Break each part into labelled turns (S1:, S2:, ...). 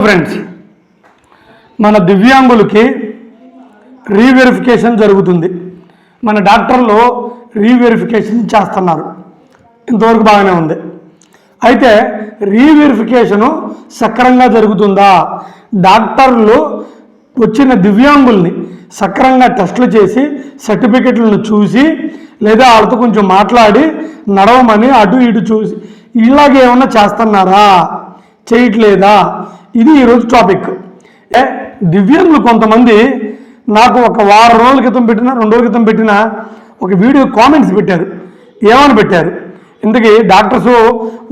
S1: Friends మన దివ్యాంగులకి reverification జరుగుతుంది. మన డాక్టర్లు రీవెరిఫికేషన్ చేస్తున్నారు. ఇంతవరకు బాగానే ఉంది. అయితే రీవెరిఫికేషను సక్రంగా జరుగుతుందా? డాక్టర్లు వచ్చిన దివ్యాంగుల్ని సక్రంగా టెస్టులు చేసి సర్టిఫికెట్లను చూసి లేదా వాళ్ళతో కొంచెం మాట్లాడి నడవమని అటు ఇటు చూసి ఇలాగే ఏమన్నా చేస్తున్నారా? చేయట్లేదా? ఇది ఈరోజు టాపిక్ ఏ దివ్యాంగులు కొంతమంది నాకు ఒక వారం రోజుల క్రితం పెట్టిన రెండు రోజుల క్రితం పెట్టిన ఒక వీడియో కామెంట్స్ పెట్టారు. ఏమని పెట్టారు? ఇంతకీ డాక్టర్స్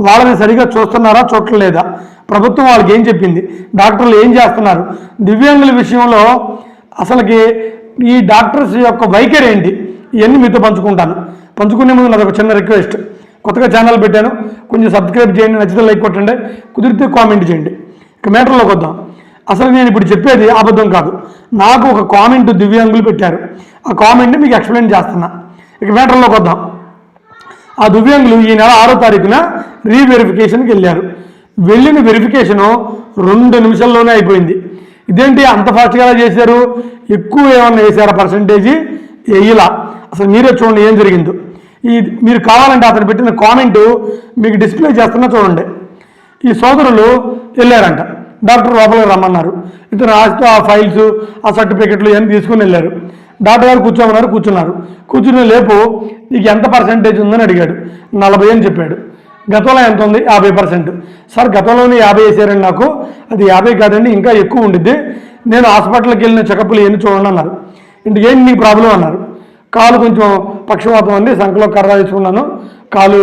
S1: వాళ్ళని సరిగా చూస్తున్నారా చూడలేదా ప్రభుత్వం వాళ్ళకి ఏం చెప్పింది? డాక్టర్లు ఏం చేస్తున్నారు? దివ్యాంగుల విషయంలో అసలుకి ఈ డాక్టర్స్ యొక్క వైఖరి ఏంటి? ఇవన్నీ మీతో పంచుకుంటాను. పంచుకునే ముందు నాది ఒక చిన్న రిక్వెస్ట్ కొత్తగా ఛానల్ పెట్టాను. కొంచెం సబ్స్క్రైబ్ చేయండి నచ్చితే లైక్ కొట్టండి. కుదిరితే కామెంట్ చేయండి. ఇక మ్యాటర్లోకి వద్దాం అసలు నేను ఇప్పుడు చెప్పేది అబద్ధం కాదు. నాకు ఒక కామెంట్ దివ్యాంగులు పెట్టారు. ఆ కామెంట్ని మీకు ఎక్స్ప్లెయిన్ చేస్తున్నా. ఇక మ్యాటర్లోకి వద్దాం ఆ దివ్యాంగులు ఈ నెల ఆరో తారీఖున రీవెరిఫికేషన్కి వెళ్ళారు. వెళ్ళిన వెరిఫికేషను రెండు నిమిషాల్లోనే అయిపోయింది. ఇదేంటి అంత ఫాస్ట్గా చేశారు? ఎక్కువ ఏమన్నా వేసారా పర్సంటేజీ? వేయలా. అసలు మీరే చూడండి ఏం జరిగిందో. ఈ మీరు కావాలంటే అతను పెట్టిన కామెంటు మీకు డిస్ప్లే చేస్తున్నా చూడండి. ఈ సోదరులు వెళ్ళారంట. డాక్టర్ లోపలికి రమ్మన్నారు. ఇతను ఆస్తి ఆ ఫైల్స్ ఆ సర్టిఫికెట్లు ఇవన్నీ తీసుకుని వెళ్ళారు. డాక్టర్ గారు కూర్చోమన్నారు కూర్చున్నారు. కూర్చుని లేపు నీకు ఎంత పర్సంటేజ్ ఉందని అడిగాడు. నలభై అని చెప్పాడు. గతంలో ఎంత ఉంది? యాభై పర్సెంట్ సార్ గతంలోనే యాభై వేసారండి నాకు. అది యాభై కాదండి ఇంకా ఎక్కువ ఉండిద్ది. నేను హాస్పిటల్కి వెళ్ళిన చెకప్లు ఎన్ని చూడండి అన్నారు. ఇంటికి ఏంటి నీకు ప్రాబ్లం అన్నారు. కాలు కొంచెం పక్షవాతం అండి సంఖలో కర్ర వేసుకున్నాను. కాలు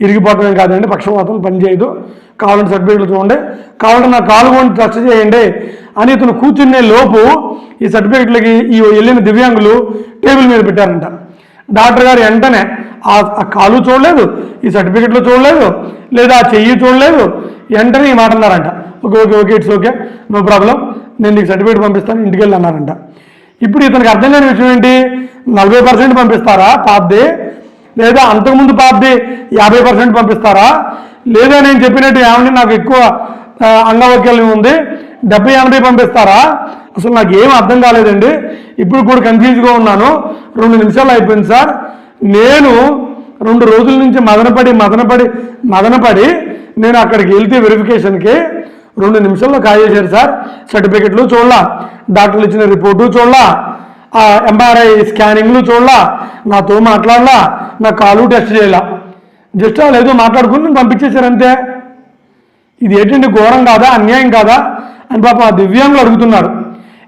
S1: ఇరిగిపోవటమే కాదండి పక్షవాతం పనిచేయదు. కావాలంటే సర్టిఫికేట్లు చూడండి కావాలంటే నా కాలు కూడా టచ్ చేయండి. అని ఇతను కూర్చునే లోపు ఈ సర్టిఫికేట్లకి ఈ వెళ్ళిన దివ్యాంగులు టేబుల్ మీద పెట్టారంట. డాక్టర్ గారు వెంటనే ఆ ఆ కాలు చూడలేదు ఈ సర్టిఫికెట్లు చూడలేదు లేదా ఆ చెయ్యి చూడలేదు వెంటనే ఈ మాట అన్నారంట. Okay okay okay it's okay no problem నేను నీకు సర్టిఫికేట్ పంపిస్తాను ఇంటికి వెళ్ళి అన్నారంట. ఇప్పుడు ఇతనికి అర్థం కాని విషయం ఏంటి? నలభై పర్సెంట్ పంపిస్తారా? పాపదే. లేదా అంతకుముందు పాపది యాభై పర్సెంట్ పంపిస్తారా? లేదా నేను చెప్పినట్టు ఏమండి నాకు ఎక్కువ అంగవైకల్యం ఉంది డెబ్బై ఎనభై పంపిస్తారా? అసలు నాకు ఏం అర్థం కాలేదండి. ఇప్పుడు కూడా కన్ఫ్యూజ్గా ఉన్నాను. రెండు నిమిషాలు అయిపోయింది సార్. నేను రెండు రోజుల నుంచి మదనపడి మదనపడి మదనపడి నేను అక్కడికి వెళ్తే వెరిఫికేషన్కి రెండు నిమిషాల్లో కాజేశారు సార్. సర్టిఫికెట్లు చూడలా. డాక్టర్లు ఇచ్చిన రిపోర్టు చూడలా. ఎంఆర్ఐ స్కానింగ్లు చూడలా. నాతో మాట్లాడలా. నా కాలు టెస్ట్ చేయాల. జస్ట్ వాళ్ళు ఏదో మాట్లాడుకుని పంపించేశారు అంతే. ఇది ఏంటంటే ఘోరం కాదా? అన్యాయం కాదా? అని పాప ఆ దివ్యాంగులు అడుగుతున్నారు.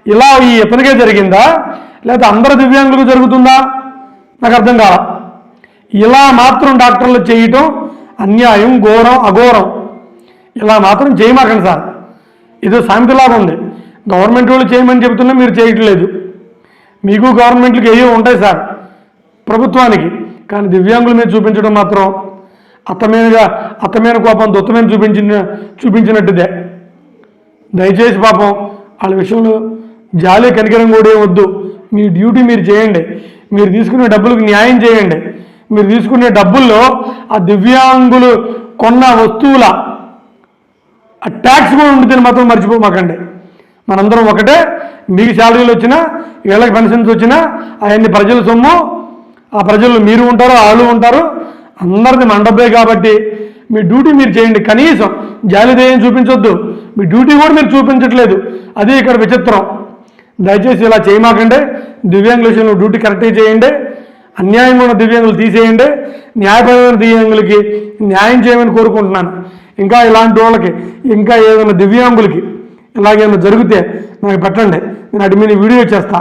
S1: ఇలా ఈ ఇప్పటికే జరిగిందా? లేదా అందరు దివ్యాంగులకు జరుగుతుందా? నాకు అర్థం కాల. ఇలా మాత్రం డాక్టర్లు చేయటం అన్యాయం ఘోరం అఘోరం. ఇలా మాత్రం చేయమాకండి సార్. ఇది సామెతలాగా ఉంది. గవర్నమెంట్ వాళ్ళు చేయమని చెబుతున్నా మీరు చేయట్లేదు. మీకు గవర్నమెంట్కి ఏవో ఉంటాయి సార్. ప్రభుత్వానికి. కానీ దివ్యాంగుల మీద చూపించడం మాత్రం అత్తమేనగా అత్తమైన కోపం దొత్తమైన చూపించిన చూపించినట్టుదే. దయచేసి పాపం వాళ్ళ విషయంలో జాలి కనికరం కూడా ఏం వద్దు. మీ డ్యూటీ మీరు చేయండి. మీరు తీసుకునే డబ్బులకు న్యాయం చేయండి. మీరు తీసుకునే డబ్బుల్లో ఆ దివ్యాంగులు కొన్న వస్తువుల ఆ ట్యాక్స్ కూడా ఉంటుందని మాత్రం మర్చిపోమాకండి. మనందరం ఒకటే. మీకు శాలరీలు వచ్చినా వీళ్ళకి పెన్షన్స్ వచ్చినా అవన్నీ ప్రజల సొమ్ము. ఆ ప్రజలు మీరు ఉంటారు వాళ్ళు ఉంటారు అందరిది మండపే కాబట్టి మీ డ్యూటీ మీరు చేయండి. కనీసం జాలిదేయం చూపించొద్దు. మీ డ్యూటీ కూడా మీరు చూపించట్లేదు. అది ఇక్కడ విచిత్రం. దయచేసి ఇలా చేయమాకండి. దివ్యాంగుల విషయంలో డ్యూటీ కరెక్ట్గా చేయండి. అన్యాయం ఉన్న దివ్యాంగులు తీసేయండి. న్యాయపరమైన దివ్యాంగులకి న్యాయం చేయమని కోరుకుంటున్నాను. ఇంకా ఇలాంటి వాళ్ళకి ఇంకా ఏదైనా దివ్యాంగులకి ఇలాగేమైనా జరిగితే నాకు పెట్టండి. నేను అటు మీద వీడియో చేస్తా.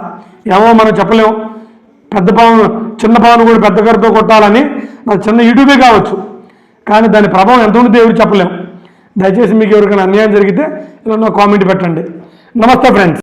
S1: ఏమో మనం చెప్పలేం పెద్ద పాము చిన్న పామును కూడా పెద్ద గారితో కొట్టాలని నాకు చిన్న యూట్యూబే కావచ్చు. కానీ దాని ప్రభావం ఎంత ఉంటుందో ఎవరు చెప్పలేం. దయచేసి మీకు ఎవరికైనా అన్యాయం జరిగితే ఇలా నా కామెంట్ పెట్టండి. నమస్తే ఫ్రెండ్స్.